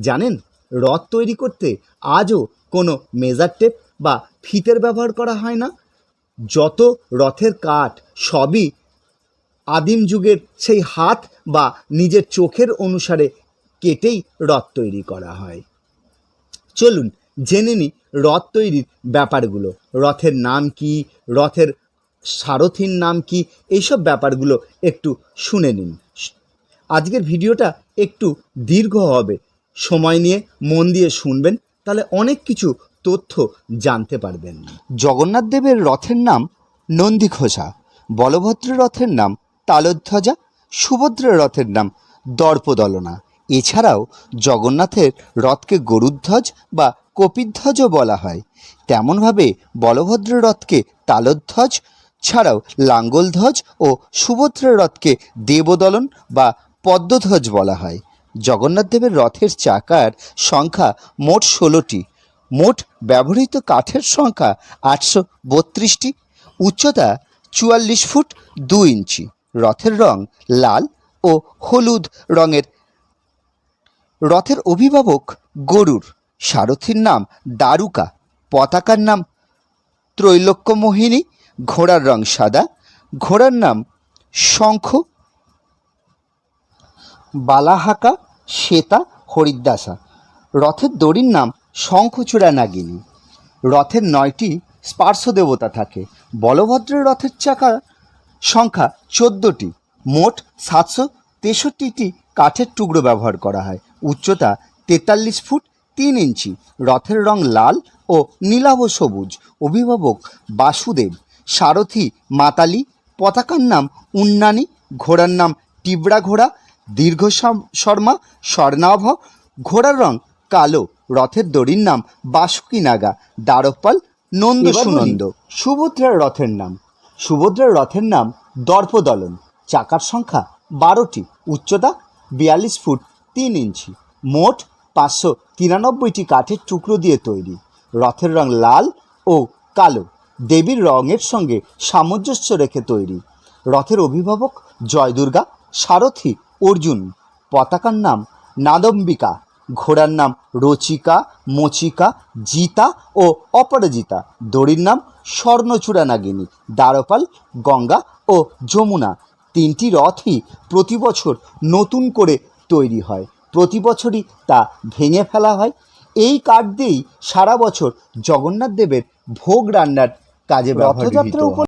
জানেন, রথ তৈরি করতে আজও কোনো মেজার টেপ বা ফিতের ব্যবহার করা হয় না? যত রথের কাঠ সবই আদিম যুগের সেই হাত বা নিজের চোখের অনুসারে কেটেই রথ তৈরি করা হয়। চলুন জেনে নিই রথ তৈরির ব্যাপারগুলো। রথের নাম কি? রথের সারথীর নাম কি? এইসব ব্যাপারগুলো একটু শুনে নিন। আজকের ভিডিওটা একটু দীর্ঘ হবে। সময় নিয়ে মন দিয়ে শুনবেন, তাহলে অনেক কিছু তথ্য জানতে পারবেন। জগন্নাথ দেবের রথের নাম নন্দীঘোষা বলভদ্র রথের নাম তালধ্বজা, সুভদ্র রথের নাম দর্পদলনা। এছাড়াও জগন্নাথের রথকে গরুধ্বজ বা কপিধ্বজও বলা হয়। তেমনভাবে বলভদ্র রথকে তালধ্বজ, ছাড়াও লাঙ্গলধ্বজ ও সুভদ্র রথকে দেবদলন বা পদ্মধ্বজ বলা হয়। জগন্নাথ দেবের রথের চাকার সংখ্যা মোট ষোলোটি। মোট ব্যবহৃত কাঠের সংখ্যা আটশো বত্রিশটি। উচ্চতা চুয়াল্লিশ ফুট দু ইঞ্চি। রথের রং লাল ও হলুদ রঙের। রথের অভিভাবক গরুর সারথীর নাম দারুকা। পতাকার নাম ত্রৈলোক্যমোহিনী। ঘোড়ার রং সাদা। ঘোড়ার নাম শঙ্খ। বালাহাকা, শ্বেতা হরিদ্দাসা রথের দড়ির নাম শঙ্খচূড়া নাগিনী। রথের নয়টি স্পার্শ দেবতা থাকে। বলভদ্রের রথের চাকা সংখ্যা চোদ্দোটি। মোট সাতশো তেষট্টিটি কাঠের টুকরো ব্যবহার করা হয়। উচ্চতা তেতাল্লিশ ফুট তিন ইঞ্চি। রথের রং লাল ও নীলাভ সবুজ। অভিভাবক বাসুদেব। সারথি মাতালি। পতাকার নাম উন্নানি। ঘোড়ার নাম টিবড়া ঘোড়া দীর্ঘ শর্মা স্বর্ণাভ ঘোড়ার রং কালো রথের দড়ির নাম বাসুকি নাগা দ্বারপাল নন্দ সুনন্দ সুভদ্রার রথের নাম। সুভদ্রার রথের নাম দর্পদলন। চাকার সংখ্যা বারোটি উচ্চতা বিয়াল্লিশ ফুট তিন ইঞ্চি। মোট পাঁচশো তিরানব্বইটি কাঠের টুকরো দিয়ে তৈরি। রথের রং লাল ও কালো। দেবীর রঙের সঙ্গে সামঞ্জস্য রেখে তৈরি। রথের অভিভাবক জয় দুর্গা সারথি অর্জুন। পতাকার নাম নাদম্বিকা ঘোড়ার নাম রচিকা মচিকা জিতা ও অপরাজিতা। দড়ির নাম স্বর্ণচূড়া নাগিনী দ্বারপাল গঙ্গা ও যমুনা। তিনটি রথই প্রতি বছর নতুন করে তৈরি হয়। প্রতি বছরই তা ভেঙে ফেলা হয়। এই কাঠ দিয়েই সারা বছর জগন্নাথ দেবের ভোগ রান্নার কাজে রথযাত্রা